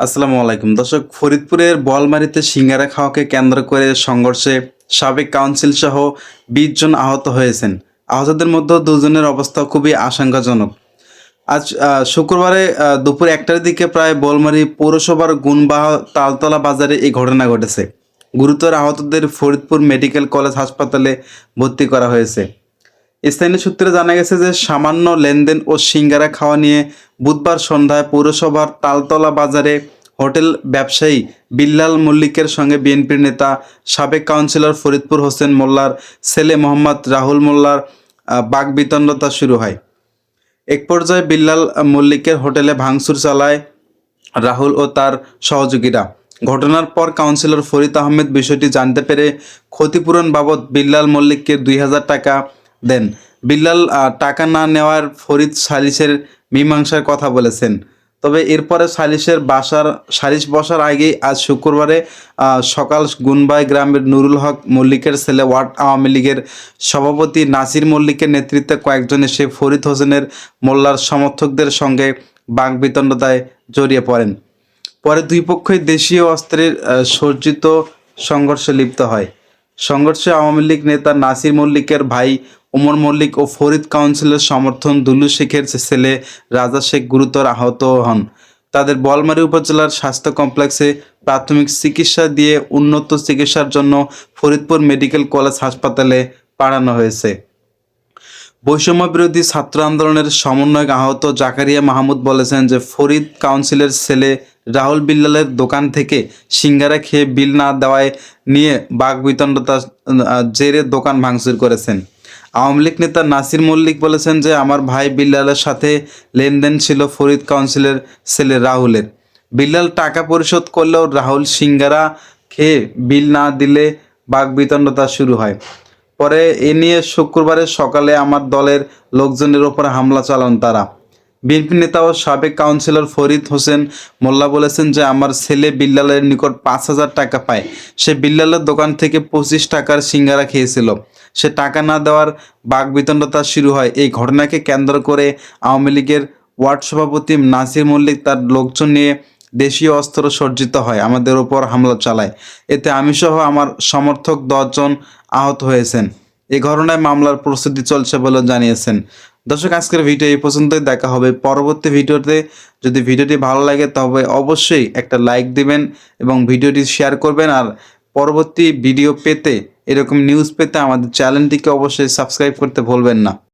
আসসালামু আলাইকুম। দর্শক, ফরিদপুরের বলমারিতে সিঙ্গারা খাওয়াকে কেন্দ্র করে সংঘর্ষে সাবেক কাউন্সিল সহ বিশ জন আহত হয়েছেন। আহতদের মধ্যে দুজনের অবস্থা খুবই আশঙ্কাজনক। আজ শুক্রবারে দুপুর একটার দিকে প্রায় বলমারি পৌরসভার গুণবাহ তালতলা বাজারে এই ঘটনা ঘটেছে। গুরুতর আহতদের ফরিদপুর মেডিকেল কলেজ হাসপাতালে ভর্তি করা হয়েছে। স্থানীয় সূত্রে জানা গেছে যে সামান্য লেনদেন ও সিঙ্গারা খাওয়া নিয়ে বুধবার সন্ধ্যায় পৌরসভার তালতলা বাজারে হোটেল ব্যবসায়ী বিল্লাল মল্লিকের সঙ্গে বিএনপির নেতা সাবেক কাউন্সিলর ফরিদপুর হোসেন মোল্লার ছেলে মোহাম্মদ রাহুল মোল্লার আহ, বাকবিতণ্ডতা শুরু হয়। এক পর্যায়ে বিল্লাল মল্লিকের হোটেলে ভাঙচুর চালায় রাহুল ও তার সহযোগীরা। ঘটনার পর কাউন্সিলর ফরিদ আহমেদ বিষয়টি জানতে পেরে ক্ষতিপূরণ বাবদ বিল্লাল মল্লিককে দুই হাজার টাকা দেন। বিল্লাল টাকা না নেওয়ার ফরিদ সালিসের মীমাংসার কথা বলেছেন। তবে এরপরে সালিসের বাসার, সালিস বসার আগেই আজ শুক্রবারে সকাল গুনবাই গ্রামের নুরুল হক মল্লিকের ছেলে ওয়ার্ড আওয়ামী লীগের সভাপতি নাসির মল্লিকের নেতৃত্বে কয়েকজন এসে ফরিদ হোসেনের মোল্লার সমর্থকদের সঙ্গে বাকবিতণ্ডতায় জড়িয়ে পড়েন। পরে দুই পক্ষই দেশীয় অস্ত্রের সজ্জিত সংঘর্ষে লিপ্ত হয়। সংঘর্ষে আওয়ামী লীগ নেতা নাসির মল্লিকের ভাই ওমর মল্লিক ও ফরিদ কাউন্সিলের সমর্থন দুলু শেখের ছেলে রাজা শেখ গুরুতর আহত হন। তাদের বলমারী উপজেলার স্বাস্থ্য কমপ্লেক্সে প্রাথমিক চিকিৎসা দিয়ে উন্নত চিকিৎসার জন্য ফরিদপুর মেডিকেল কলেজ হাসপাতালে পাঠানো হয়েছে। বৈষম্য বিরোধী ছাত্র আন্দোলনের সমন্বয়ক আহত জাকারিয়া মাহমুদ বলেছেন যে, ফরিদ কাউন্সিলের ছেলে রাহুল বিল্লালের দোকান থেকে সিঙ্গারা খেয়ে বিল না দেওয়ায় নিয়ে বাঘ বিতণ্ডতা জেরে দোকান ভাঙচুর করেছেন। আওয়ামী লীগ নেতা নাসির মল্লিক বলেছেন যে, আমার ভাই বিল্লালের সাথে লেনদেন ছিল ফরিদ কাউন্সিলের ছেলে রাহুলের। বিল্লাল টাকা পরিশোধ করলেও রাহুল সিঙ্গারা খেয়ে বিল না দিলে বাঘ বিতণ্ডতা শুরু হয়। পরে এ নিয়ে শুক্রবারে সকালে আমার দলের লোকজনের ওপর হামলা চালান তারা। বিএনপি নেতা ও সাবেক কাউন্সিলর ফরিদ হোসেন মোল্লা বলেছেন যে, আমার ছেলে বিল্লালের নিকট পাঁচ হাজার টাকা পায়। সে বিল্লালের দোকান থেকে পঁচিশ টাকার সিঙ্গারা খেয়েছিল। সে টাকা না দেওয়ার বাকবিতণ্ডতা শুরু হয়। এই ঘটনাকে কেন্দ্র করে আওয়ামী লীগের ওয়ার্ড সভাপতি নাসির মল্লিক তার লোকজন নিয়ে দেশীয় অস্ত্র সজ্জিত হয়, আমাদের ওপর হামলা চালায়। এতে আমি সহ আমার সমর্থক দশজন আহত হয়েছেন। এই ঘটনায় মামলার প্রস্তুতি চলছে বলে জানিয়েছেন। দর্শক, আজকের ভিডিও এই পর্যন্তই। দেখা হবে পরবর্তী ভিডিওতে। যদি ভিডিওটি ভালো লাগে, তবে অবশ্যই একটা লাইক দিবেন এবং ভিডিওটি শেয়ার করবেন। আর পরবর্তী ভিডিও পেতে এরকম নিউজ পেতে আমাদের চ্যানেলটিকে অবশ্যই সাবস্ক্রাইব করতে ভুলবেন না।